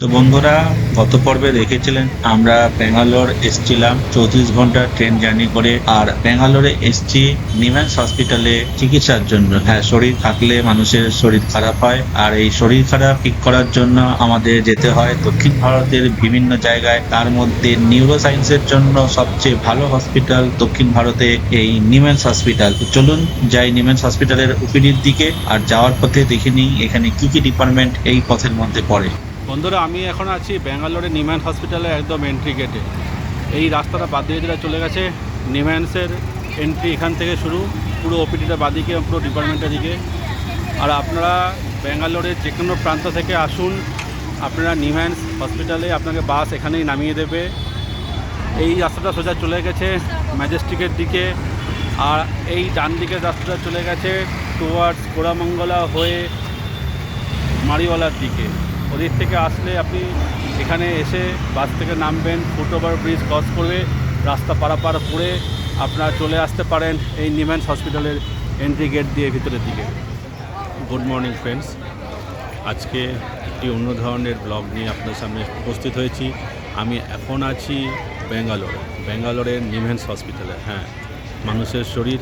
তো বন্ধুরা, গত পর্বে দেখেছিলেন, আমরা ব্যাঙ্গালোর এসছিলাম, চৌত্রিশ ঘণ্টা ট্রেন জার্নি করে, আর ব্যাঙ্গালোরে এসছি নিম্যান্স হসপিটালে চিকিৎসার জন্য। হ্যাঁ শরীর থাকলে মানুষের শরীর খারাপ হয়, আর এই শরীর খারাপ ঠিক করার জন্য আমাদের যেতে হয় দক্ষিণ ভারতের বিভিন্ন জায়গায়। তার মধ্যে নিউরো সায়েন্সের জন্য সবচেয়ে ভালো হসপিটাল দক্ষিণ ভারতে এই নিমেন্স হসপিটাল। চলুন যাই নিমেন্স হসপিটালের ওপিডির দিকে, আর যাওয়ার পথে দেখে নিই এখানে কি কি ডিপার্টমেন্ট এই পথের মধ্যে পড়ে। বন্ধুরা, আমি এখন আছি ব্যাঙ্গালোরে নিম্যান্স হসপিটালে একদম এন্ট্রি গেটে এই রাস্তাটা বাদ দিয়ে যেটা চলে গেছে নিম্যান্সের এন্ট্রি এখান থেকে শুরু, পুরো ওপিডিটা বাদিকে পুরো ডিপার্টমেন্টের দিকে। আর আপনারা ব্যাঙ্গালোরের যে কোনো প্রান্ত থেকে আসুন, আপনারা নিম্যান্স হসপিটালে আপনাকে বাস এখানেই নামিয়ে দেবে। এই রাস্তাটা সোজা চলে গেছে ম্যাজেস্টিকের দিকে, আর এই ডান দিকের রাস্তাটা চলে গেছে টুয়ার্ডস কোরামঙ্গলা হয়ে মারিওয়ালার দিকে। ওদিক থেকে আসলে আপনি এখানে এসে বাস থেকে নামবেন ফুট ওভার ব্রিজ ক্রস করে রাস্তা পারাপার করে আপনারা চলে আসতে পারেন এই নিমেন্স হসপিটালের এন্ট্রি গেট দিয়ে ভিতরের দিকে। গুড মর্নিং ফ্রেন্ডস আজকে একটি অন্য ধরনের ব্লগ নিয়ে আপনার সামনে উপস্থিত হয়েছি। আমি এখন আছি ব্যাঙ্গালোরে ব্যাঙ্গালোরের নিমেন্স হসপিটালে। হ্যাঁ মানুষের শরীর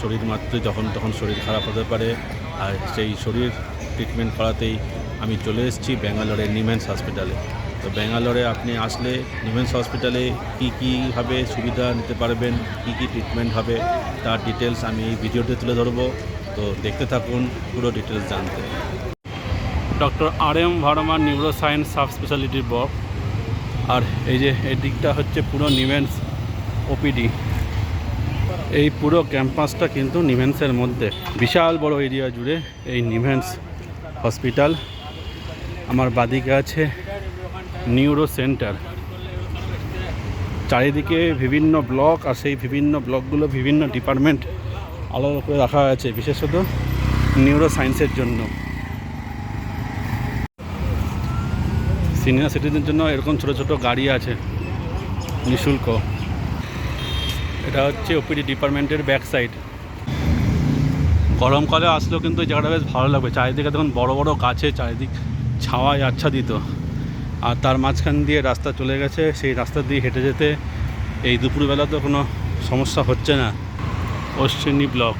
শরীর মাত্রই যখন তখন শরীর খারাপ হতে পারে, আর সেই শরীর ট্রিটমেন্ট করাতেই আমি চলে এসেছি ব্যাঙ্গালোরের নিমেন্স হসপিটালে। তো ব্যাঙ্গালোরে আপনি আসলে নিমেন্স হসপিটালে কী কীভাবে সুবিধা নিতে পারবেন, কী কী ট্রিটমেন্ট হবে, তার ডিটেলস আমি এই ভিডিওতে তুলে ধরবো। তো দেখতে থাকুন, পুরো ডিটেলস জানতে। Doctor R M Verma neuroscience sub স্পেশালিটির block আর এই যে এই দিকটা হচ্ছে পুরো নিমেন্স ওপিডি এই পুরো ক্যাম্পাসটা কিন্তু নিভেন্সের মধ্যে। বিশাল বড় এরিয়া জুড়ে এই নিভেন্স হসপিটাল। আমার বাদিকে আছে নিউরো সেন্টার। চারিদিকে বিভিন্ন ব্লক আর সেই বিভিন্ন ব্লকগুলো বিভিন্ন ডিপার্টমেন্ট আলাদা করে রাখা আছে, বিশেষত নিউরো সায়েন্সের জন্য। সিনিয়র সিটিজেনের জন্য এরকম ছোট ছোট গাড়ি আছে, নিঃশুল্ক। এটা হচ্ছে ওপিডি ডিপার্টমেন্টের ব্যাক সাইড। গরমকালে আসলেও কিন্তু এই জায়গাটা বেশ ভালো লাগবে। চারিদিকে দেখুন বড় বড় গাছে চারিদিক ছাওয়ায় আচ্ছাদিত। আর তার মাঝখান দিয়ে রাস্তা চলে গেছে, সেই রাস্তা দিয়ে হেঁটে যেতে এই দুপুরবেলা তো কোনো সমস্যা হচ্ছে না। Ashwini block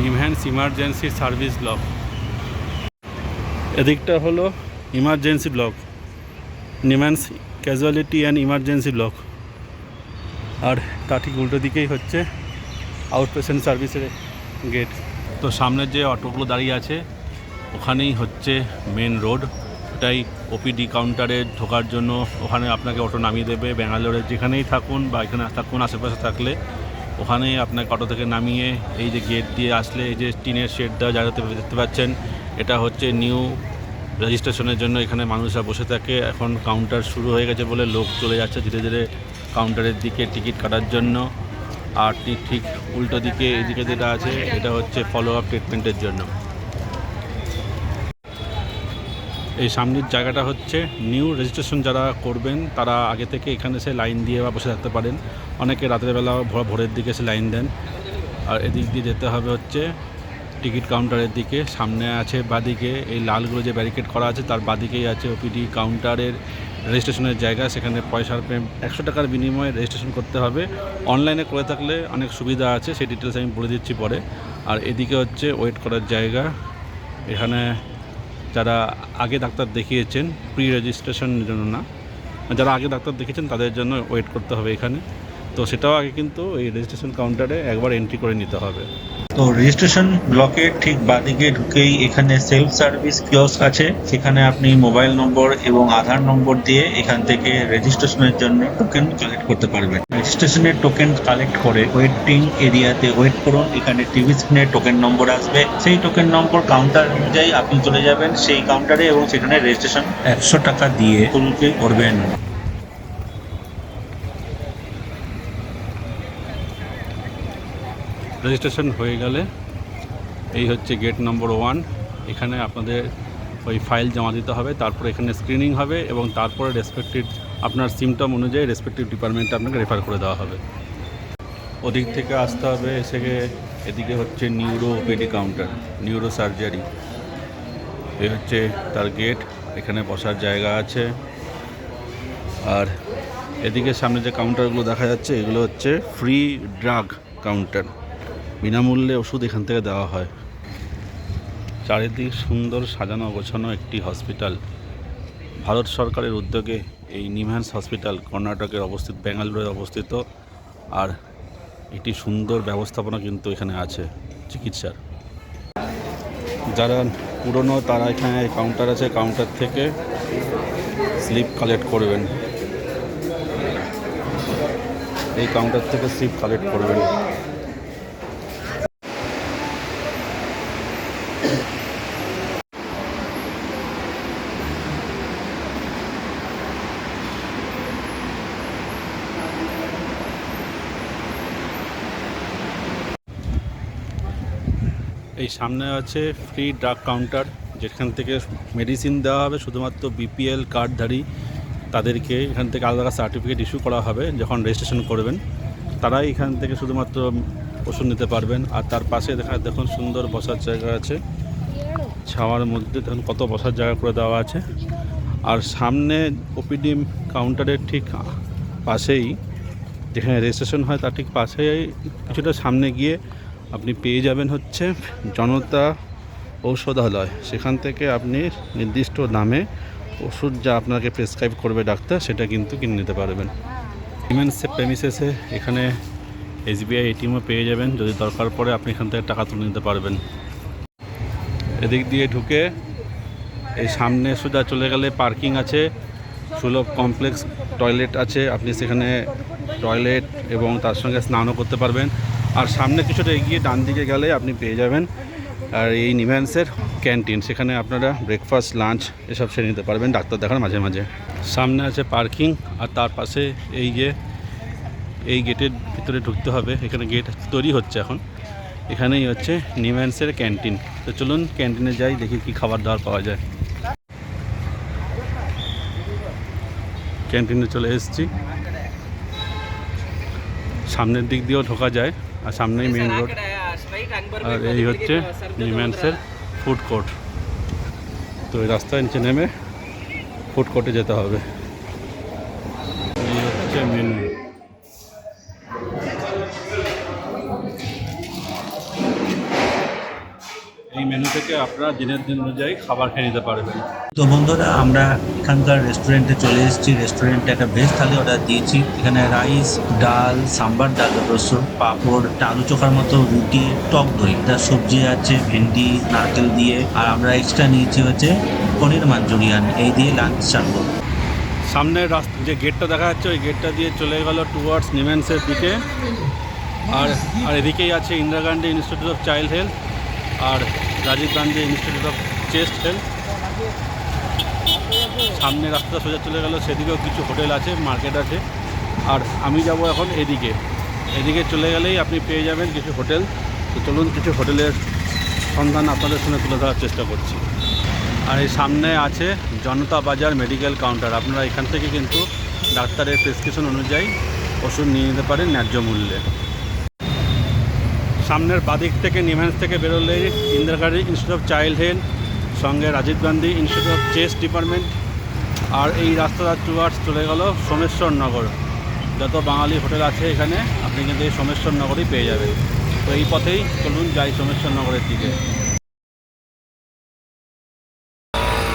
NIMHANS emergency service block. এদিকটা হলো emergency block NIMHANS casualty and emergency block. আর তার ঠিক উল্টো দিকেই হচ্ছে আউট পেশেন্ট সার্ভিসের গেট। তো সামনে যে অটোগুলো দাঁড়িয়ে আছে ওখানেই হচ্ছে মেন রোড ওটাই ওপিডি কাউন্টারে ঢোকার জন্য ওখানে আপনাকে অটো নামিয়ে দেবে। ব্যাঙ্গালোরে যেখানেই থাকুন বা এখানে থাকুন, আশেপাশে থাকলে ওখানেই আপনাকে অটো থেকে নামিয়ে এই যে গেট দিয়ে আসলে এই যে টিনের শেডটা জায়গাতে দেখতে পাচ্ছেন, এটা হচ্ছে নিউ রেজিস্ট্রেশনের জন্য এখানে মানুষরা বসে থাকে। এখন কাউন্টার শুরু হয়ে গেছে বলে লোক চলে যাচ্ছে ধীরে ধীরে কাউন্টারের দিকে টিকিট কাটার জন্য। আর ঠিক উল্টো দিকে এদিকে যেটা আছে, এটা হচ্ছে ফলো আপ ট্রিটমেন্টের জন্য। এই সামনের জায়গাটা হচ্ছে নিউ রেজিস্ট্রেশন যারা করবেন, তারা আগে থেকে এখানে এসে লাইন দিয়ে বা বসে থাকতে পারেন। অনেকে রাতের বেলা ভোর- ভোরের দিকে এসে লাইন দেন। আর এদিক দিয়ে যেতে হবে হচ্ছে টিকিট কাউন্টারের দিকে। সামনে আছে বাদিকে এই লালগুলো যে ব্যারিকেড করা আছে, তার বাদিকেই আছে ওপিডি কাউন্টারের রেজিস্ট্রেশনের জায়গা। সেখানে পয়সার একশো টাকার বিনিময়ে রেজিস্ট্রেশন করতে হবে। অনলাইনে করে থাকলে অনেক সুবিধা আছে, সেই ডিটেলস আমি বলে দিচ্ছি পরে। আর এদিকে হচ্ছে ওয়েট করার জায়গা। এখানে যারা আগে ডাক্তার দেখিয়েছেন প্রি রেজিস্ট্রেশনের জন্য না, যারা আগে ডাক্তার দেখিয়েছেন, তাদের জন্য ওয়েট করতে হবে এখানে। তো সেটাও আগে কিন্তু এই রেজিস্ট্রেশন কাউন্টারে একবার এন্ট্রি করে নিতে হবে। তো রেজিস্ট্রেশন ব্লকের ঠিক বাদিকে ঢুকেই এখানে সেলফ সার্ভিস কিয়স্ক আছে। সেখানে আপনি মোবাইল নম্বর এবং আধার নম্বর দিয়ে এখান থেকে রেজিস্ট্রেশনের জন্য টোকেন কালেক্ট করতে পারবেন। রেজিস্ট্রেশনের টোকেন কালেক্ট করে ওয়েটিং এরিয়াতে ওয়েট করুন। এখানে টিভি স্ক্রিনে টোকেন নম্বর আসবে। সেই টোকেন নম্বর কাউন্টার অনুযায়ী আপনি চলে যাবেন সেই কাউন্টারে এবং সেখানে রেজিস্ট্রেশন একশো টাকা দিয়ে করবেন। রেজিস্ট্রেশন হয়ে গেলে এই হচ্ছে গেট নম্বর ওয়ান। এখানে আপনাদের ওই ফাইল জমা দিতে হবে, তারপর এখানে স্ক্রিনিং হবে এবং তারপরে রেসপেক্টিভ আপনার সিমটম অনুযায়ী রেসপেক্টিভ ডিপার্টমেন্টে আপনাকে রেফার করে দেওয়া হবে। ওদিক থেকে আসতে হবে, এসে এদিকে হচ্ছে নিউরো কাউন্টার নিউরো সার্জারি এই হচ্ছে তার গেট এখানে বসার জায়গা আছে। আর এদিকে সামনে যে কাউন্টারগুলো দেখা যাচ্ছে, এগুলো হচ্ছে ফ্রি ড্রাগ কাউন্টার বিনামূল্যে ওষুধ এখান থেকে দেওয়া হয়। চারিদিক সুন্দর সাজানো গোছানো একটি হসপিটাল। ভারত সরকারের উদ্যোগে এই নিমহ্যান্স হসপিটাল কর্ণাটকের অবস্থিত, বেঙ্গালুরুরে অবস্থিত। আর একটি সুন্দর ব্যবস্থাপনা কিন্তু এখানে আছে, চিকিৎসার। যারা পুরনো, তারা এখানে কাউন্টার আছে কাউন্টার থেকে স্লিপ কালেক্ট করবেন। এই কাউন্টার থেকে স্লিপ কালেক্ট করবেন। সামনে আছে ফ্রি ড্রাগ কাউন্টার যেখান থেকে মেডিসিন দেওয়া হবে, শুধুমাত্র বিপিএল কার্ডধারী তাদেরকে এখান থেকে আলাদা সার্টিফিকেট ইস্যু করা হবে যখন রেজিস্ট্রেশন করবেন। তারাই এখান থেকে শুধুমাত্র ওষুধ নিতে পারবেন। আর তার পাশে দেখা দেখুন সুন্দর বসার জায়গা আছে। ছাওয়ার মধ্যে দেখুন কত বসার জায়গা করে দেওয়া আছে। আর সামনে ওপিডি কাউন্টারের ঠিক পাশেই যেখানে রেজিস্ট্রেশন হয়, তার ঠিক পাশেই কিছুটা সামনে গিয়ে আপনি পেয়ে যাবেন হচ্ছে জনতা ঔষধালয়। সেখান থেকে আপনি নির্দিষ্ট দামে ওষুধ যা আপনাকে প্রেসক্রাইব করবে ডাক্তার, সেটা কিন্তু কিনে নিতে পারবেন। সিমেন্টসে প্রেমিসেসে এখানে এসবিআই এটিএমও পেয়ে যাবেন। যদি দরকার পড়ে আপনি এখান থেকে টাকা তুলে নিতে পারবেন। এদিক দিয়ে ঢুকে এই সামনে সোজা চলে গেলে পার্কিং আছে। সুলভ কমপ্লেক্স টয়লেট আছে। আপনি সেখানে টয়লেট এবং তার সঙ্গে স্নানও করতে পারবেন। আর সামনে কিছুটা এগিয়ে ডান দিকে গেলে আপনি পেয়ে যাবেন, আর এই নিভ্যান্সের ক্যান্টিন, সেখানে আপনারা ব্রেকফাস্ট লাঞ্চ এসব সেরে নিতে পারবেন, ডাক্তার দেখার মাঝে মাঝে। সামনে আছে পার্কিং আর তার পাশে এই যে, এই গেটের ভিতরে ঢুকতে হবে, এখানে গেট তৈরি হচ্ছে এখন। এখানেই হচ্ছে নিম্যান্সের ক্যান্টিন। তো চলুন ক্যান্টিনে যাই, দেখি কি খাবার দাবার পাওয়া যায়। ক্যান্টিনে চলে এসেছি। সামনের দিক দিয়েও ঢোকা যায়। আর সামনেই মেন রোড আর এই হচ্ছে নিম্যান্সের ফুড কোর্ট তো এই রাস্তায় নিচে নেমে ফুড কোর্টে যেতে হবে। এই হচ্ছে মেনু এই মেনু থেকে আপনারা দিনের দিন অনুযায়ী খাবার খেয়ে নিতে পারবেন। তো বন্ধুরা আমরা এখানকার রেস্টুরেন্টে চলে এসেছি। রেস্টুরেন্টে একটা ভেজ থালি অর্ডার দিয়েছি। এখানে রাইস ডাল সাম্বার ডাল রসুন পাঁপড় আলু চোখার মতো রুটি টক দই। তার সবজি আছে ভেন্ডি নারকেল দিয়ে। আর আমরা এক্সট্রা নিয়েছি হচ্ছে পনির মাঞ্চুরিয়ান। এই দিয়ে লাঞ্চ চালবো সামনের রাস্তা যে গেটটা দেখা যাচ্ছে ওই গেটটা দিয়ে চলে গেল টুয়ার্ডস নিমেন্সের দিকে। আর আর এদিকেই আছে Indira Gandhi institute of child health R Rajiv Gandhi institute of chest health সামনে রাস্তা সোজা চলে গেল, সেদিকেও কিছু হোটেল আছে, মার্কেট আছে। আর আমি যাব এখন এদিকে। এদিকে চলে গেলেই আপনি পেয়ে যাবেন কিছু হোটেল। তো চলুন কিছু হোটেলের সন্ধান আপনাদের সঙ্গে তুলে ধরার চেষ্টা করছি। আর এই সামনে আছে জনতা বাজার মেডিকেল কাউন্টার। আপনারা এখান থেকে কিন্তু ডাক্তারের প্রেসক্রিপশন অনুযায়ী ওষুধ নিয়ে নিতে পারেন ন্যায্য মূল্যে। সামনের বাদিক থেকে নিমহ্যান্স থেকে বেরোলেই Indira Gandhi institute of child health সঙ্গে Rajiv Gandhi institute of chest department আর এই রাস্তাটা টুয়ার্ডস চলে গেল সোমেশ্বর নগর। যত বাঙালি হোটেল আছে এখানে, আপনি কিন্তু এই সোমেশ্বর নগরই পেয়ে যাবেন। তো এই পথেই চলুন যাই সোমেশ্বর নগরের দিকে।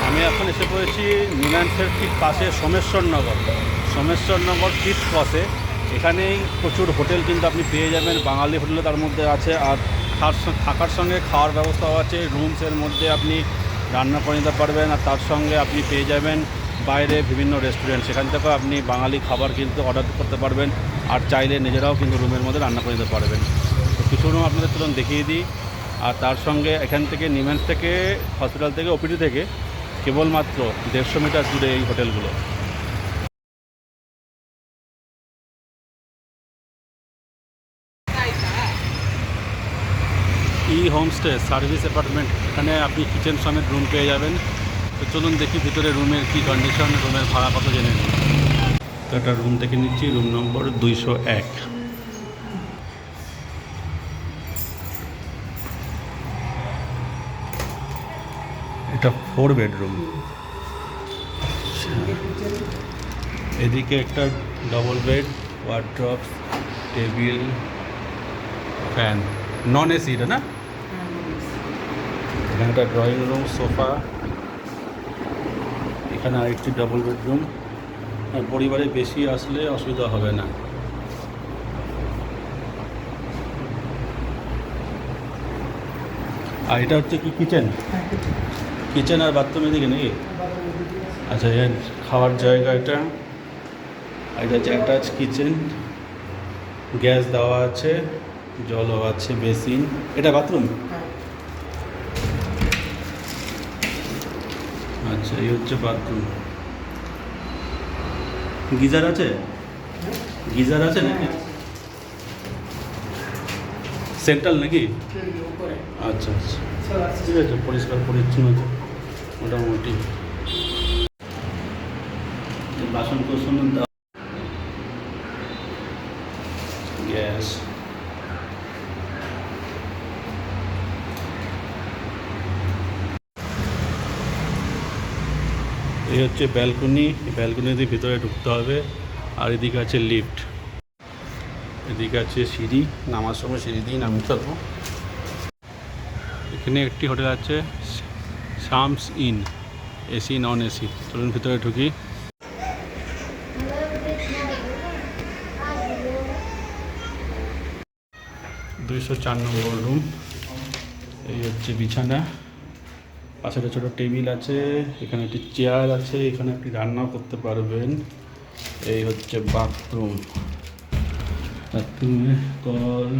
আমি এখন এসে পড়েছি নিলান্সের ঠিক পাশে সোমেশ্বরনগর সোমেশ্বরনগর ঠিক পাশে এখানেই প্রচুর হোটেল কিন্তু আপনি পেয়ে যাবেন। বাঙালি হোটেলও তার মধ্যে আছে আর থাকার সঙ্গে খাওয়ার ব্যবস্থাও আছে। রুমসের মধ্যে আপনি রান্না করে নিতে পারবেন আর তার সঙ্গে আপনি পেয়ে যাবেন বাইরে বিভিন্ন রেস্টুরেন্ট সেখান থেকেও আপনি বাঙালি খাবার কিন্তু অর্ডার করতে পারবেন আর চাইলে নিজেরাও কিন্তু রুমের মধ্যে রান্না করে নিতে পারবেন। তো কিছু রুম আপনাদের তুলন দেখিয়ে দিই। আর তার সঙ্গে এখান থেকে নিমেন্স থেকে হসপিটাল থেকে ওপিডি থেকে কেবলমাত্র দেড়শো মিটার দূরে এই হোটেলগুলো ই হোমস্টে সার্ভিস অ্যাপার্টমেন্ট, এখানে আপনি কিচেন সমেত রুম পেয়ে যাবেন। তো চলুন দেখি ভিতরে রুমের কী কন্ডিশন রুমের ভাড়া কত জেনে নিই। তো একটা রুম দেখে নিচ্ছি রুম নম্বর দুইশো এক। এটা ফোর বেডরুম এদিকে একটা double bed wardrobe table fan non AC এটা না? এখানে একটা ড্রয়িং রুম সোফা এখানে আরেকটি ডবল বেডরুম আর পরিবারে বেশি আসলে অসুবিধা হবে না। আর এটা হচ্ছে কি কিচেন কিচেন আর বাথরুম এদিকে নাকি? আচ্ছা এর খাওয়ার জায়গা এটা। আর এটা হচ্ছে অ্যাটাচ কিচেন গ্যাস দেওয়া আছে জলও আছে বেসিন এটা বাথরুম আচ্ছা এই হচ্ছে বাথরুম গিজার আছে? গিজার আছে নাকি? সেন্ট্রাল নাকি? আচ্ছা আচ্ছা। ঠিক আছে পরিষ্কার পরিচ্ছন্ন আছে মোটামুটি। বাসন কোসন গ্যাস এই হচ্ছে ব্যালকনি ব্যালকনি দিয়ে ভিতরে ঢুকতে হবে। আর এদিকে আছে লিফট এদিকে আছে সিঁড়ি, নামার সময় সিঁড়ি দিয়ে নামতে হবে এখানে একটি হোটেল আছে, Shams Inn, AC, non AC. চলুন ভিতরে ঢুকি। দুইশো চার নম্বর রুম এই হচ্ছে বিছানা। পাশে একটা ছোটো টেবিল আছে, এখানে একটি চেয়ার আছে, এখানে আপনি রান্না করতে পারবেন। এই হচ্ছে বাথরুম বাথরুমে কল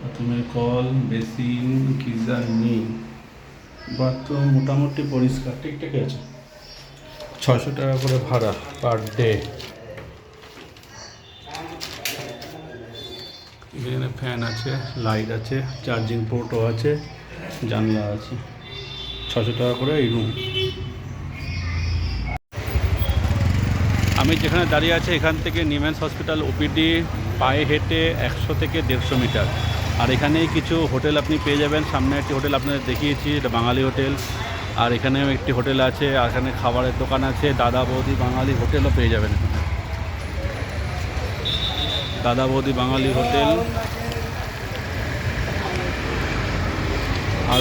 বাথরুমে কল, বেসিন, গিজার নেই। বাথরুম মোটামুটি পরিষ্কার। ঠিকঠাকই আছে। ছশো টাকা করে ভাড়া পার ডে এখানে ফ্যান আছে লাইট আছে চার্জিং পোর্টও আছে, জানলা আছে। ছশো টাকা করে এই রুম আমি যেখানে দাঁড়িয়ে আছি, এখান থেকে নিমেন্স হসপিটাল ওপিডি পায়ে হেঁটে একশো থেকে দেড়শো মিটার। আর এখানেই কিছু হোটেল আপনি পেয়ে যাবেন। সামনে একটি হোটেল আপনাদের দেখিয়েছি, এটা বাঙালি হোটেল। আর এখানেও একটি হোটেল আছে, আর এখানে খাবারের দোকান আছে। দাদা বৌদি বাঙালি হোটেলও পেয়ে যাবেন দাদা বৌদি বাঙালি হোটেল। আর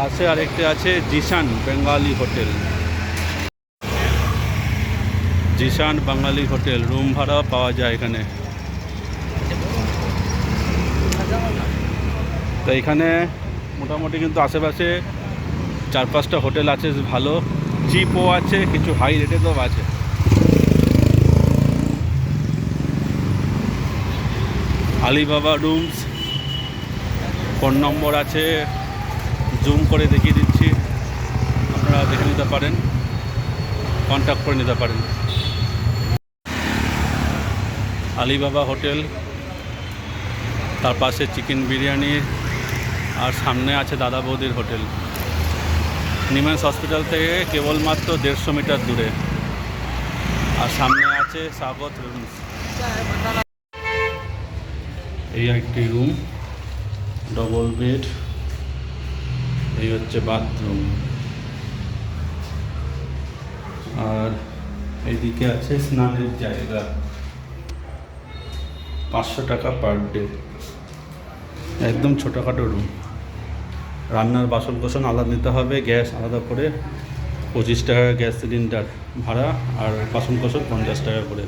পাশে আরেকটি আছে Zishan Bengali hotel. Zishan Bangali hotel, room ভাড়া পাওয়া যায় এখানে। তো এখানে মোটামুটি কিন্তু আশেপাশে চার পাঁচটা হোটেল আছে, ভালো। চিপও আছে, কিছু হাই রেটেরও আছে। আলিবাবা রুমস, ফোন নম্বর আছে জুম করে দেখিয়ে দিচ্ছি। আপনারা দেখে নিতে পারেন কন্ট্যাক্ট করে নিতে পারেন। আলিবাবা হোটেল, তার পাশে চিকেন বিরিয়ানি, আর সামনে আছে দাদা বৌদির হোটেল। নিমেন্স হসপিটাল থেকে কেবলমাত্র দেড়শো মিটার দূরে। আর সামনে আছে স্বাগত রুমস এই একটি রুম ডবল বেড এই হচ্ছে বাথরুম। আর এইদিকে আছে স্নানের জায়গা। পাঁচশো টাকা পার ডে। একদম ছোটোখাটো রুম রান্নার বাসন কোসন আলাদা নিতে হবে, গ্যাস আলাদা করে। পঁচিশ টাকা গ্যাস সিলিন্ডার ভাড়া আর বাসন কোসন পঞ্চাশ টাকা করে।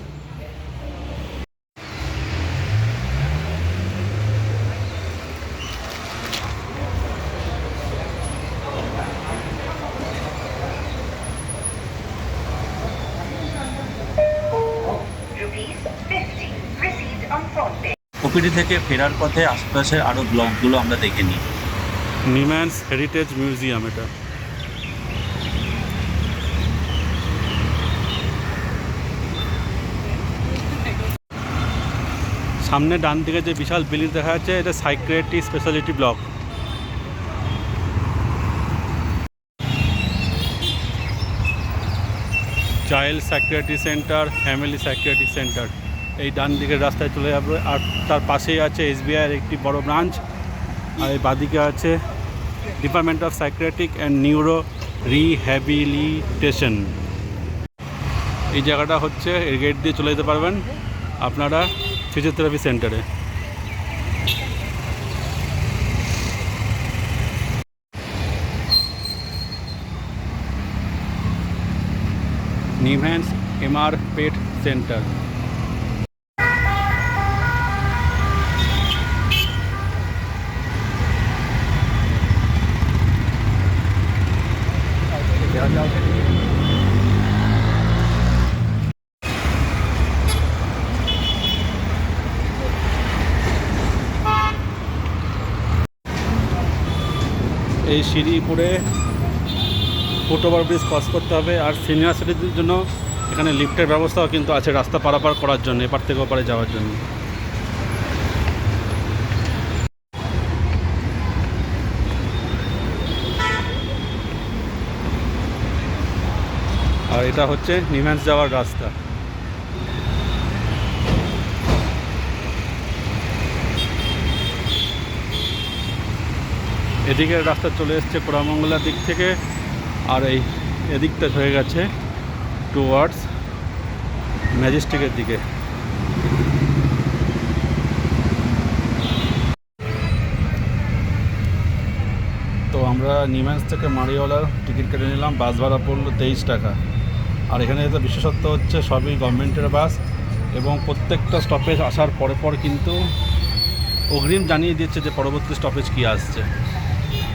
ওপিডি থেকে ফেরার পথে আশপাশের আরও ব্লকগুলো আমরা দেখে নিই। নিম্যান্স হেরিটেজ মিউজিয়াম এটা। সামনে ডান দিকে যে বিশাল বিল্ডিং দেখা যাচ্ছে, এটা psychiatry specialty block. Child psychiatry centre, family psychiatry centre. এই ডান দিকের রাস্তায় চলে যাবে। আর তার পাশেই আছে এসবিআইয়ের একটি বড় ব্রাঞ্চ। আর এই বাদিকে আছে department of psychiatric and neuro rehabilitation. এই জায়গাটা হচ্ছে এই গেট দিয়ে চলে যেতে পারবেন আপনারা ফিজিওথেরাপি সেন্টারে। নিভ্যান্স এমআর পেট সেন্টার এই সিঁড়ি করে ফুট ব্রিজ ক্রস করতে হবে আর সিনিয়র সিটিজের জন্য এখানে লিফটের ব্যবস্থাও কিন্তু আছে রাস্তা পারাপার করার জন্য, এপার থেকে ওপারে যাওয়ার জন্য। আর এটা হচ্ছে নিম্যান্স যাওয়ার রাস্তা। এদিকে রাস্তা চলে এসছে কোরামঙ্গলার দিক থেকে, আর এই এদিকটা হয়ে গেছে টুয়ার্ডস ম্যাজিস্ট্রিকের দিকে। তো আমরা নিম্যান্স থেকে মারিওয়ালার টিকিট কেটে নিলাম, বাস ভাড়া পড়ল তেইশ টাকা। আর এখানে তো বিশেষত্ব হচ্ছে, সবই গভর্নমেন্টের বাস এবং প্রত্যেকটা স্টপেজ আসার পরে পর কিন্তু অগ্রিম জানিয়ে দিচ্ছে যে পরবর্তী স্টপেজ কী আসছে।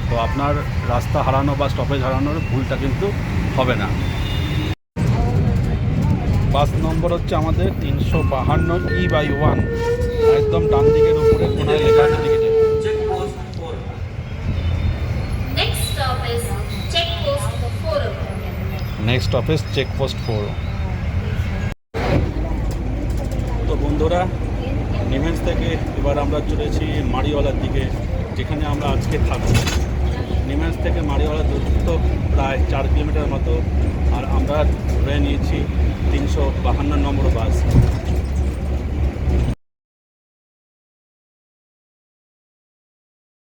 তো আপনার রাস্তা হারানো বা স্টপেজ হারানোর ভুলটা কিন্তু হবে না। বাস নম্বর হচ্ছে আমাদের তিনশো বাহান্ন ই বাই ওয়ান একদম ডান দিকের উপরে কোনায় লেখা আছে টিকিটে. নেক্সট অফিস চেকপোস্ট ফোর তো বন্ধুরা নিমেন্স থেকে এবার আমরা চলেছি মারিওয়ালার দিকে যেখানে আমরা আজকে থাকব। নিমেন্স থেকে মারিওয়ালা দূরত্ব প্রায় চার কিলোমিটার মতো, আর আমরা ধরে নিয়েছি তিনশো বাহান্ন নম্বর বাস।